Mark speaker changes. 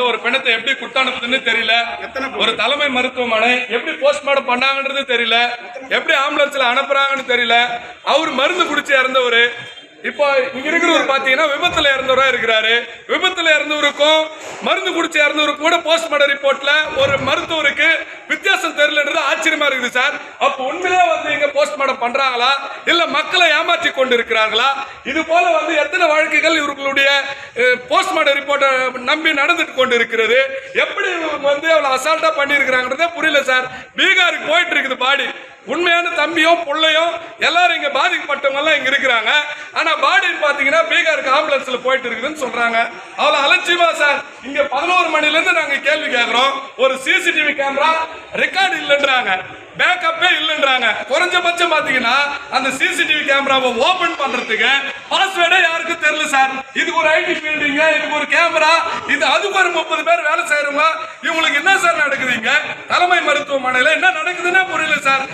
Speaker 1: ஒரு பிணத்தை எப்படி குத்தானுப்புதுன்னு தெரியல. ஒரு தலைமை மருத்துவமனை எப்படி போஸ்ட்மார்ட்டம் பண்ணாங்கன்றது தெரியல. எப்படி ஆம்புலன்ஸ்ல அனுப்புறாங்கன்னு தெரியல. அவர் மருந்து குடிச்சு இறந்தவர். இப்போ இங்க இருக்கிறவர் பாத்தீங்கன்னா விபத்துல இறந்தவரா இருக்கிறாரு. விபத்துல இறந்தவருக்கும் மருந்து குடிச்சு இறந்தவருக்கும் கூட போஸ்ட்மார்ட்டம் ரிப்போர்ட்ல ஒரு மருத்துவருக்கு தெரியலன்றது ஆச்சரியமா இருக்குது சார். அப்போ உண்மையிலே வந்து இங்க போஸ்ட்மார்டம் பண்றாங்களா? இல்ல மக்களை ஏமாற்றி கொண்டு இருக்கிறார்களா இது போல வந்து எத்தனை வழக்குகள் இவர்களுடைய போஸ்ட்மார்டம் ரிப்போர்ட்டை நம்பி நடந்துட்டு கொண்டு இருக்கிறது எப்படி இவங்க வந்து அவ்வளவு அசால்ட்டா பண்ணியிருக்கிறாங்கன்றதே புரியல சார். பீகாருக்கு போயிட்டு இருக்குது பாடி. உண்மையான தம்பியும் பிள்ளையும் எல்லாரும் இங்க பாதிக்கப்பட்டவங்க இங்கே இங்க இருக்கிறாங்க. ஆனா பாடின்னு பாத்தீங்கன்னா பீகாருக்கு ஆம்புலன்ஸ்ல போயிட்டு இருக்குதுன்னு சொல்றாங்க. அவ்வளவு அலட்சியமா சார். இங்க பதினோரு மணில இருந்து நாங்க கேள்வி கேட்குறோம் ஒரு சிசிடிவி கேமரா ரெக்கார்டு இல்லைன்றாங்க. பேக்கப்பே இல்லைன்றாங்க. குறைஞ்சபட்சம் பாத்தீங்கன்னா அந்த சிசிடிவி கேமராவை ஓபன் பண்றதுக்கு பாஸ்வேர்டே யாருக்கும் தெரியல சார்? இதுக்கு ஒரு ஐடி ஃபீல்டுங்க இதுக்கு ஒரு கேமரா இது அதுக்கு ஒரு முப்பது பேர் வேலை செய்யறவங்க. இவங்களுக்கு என்ன சார் நடக்குதுங்க தலைமை மருத்துவமனையில என்ன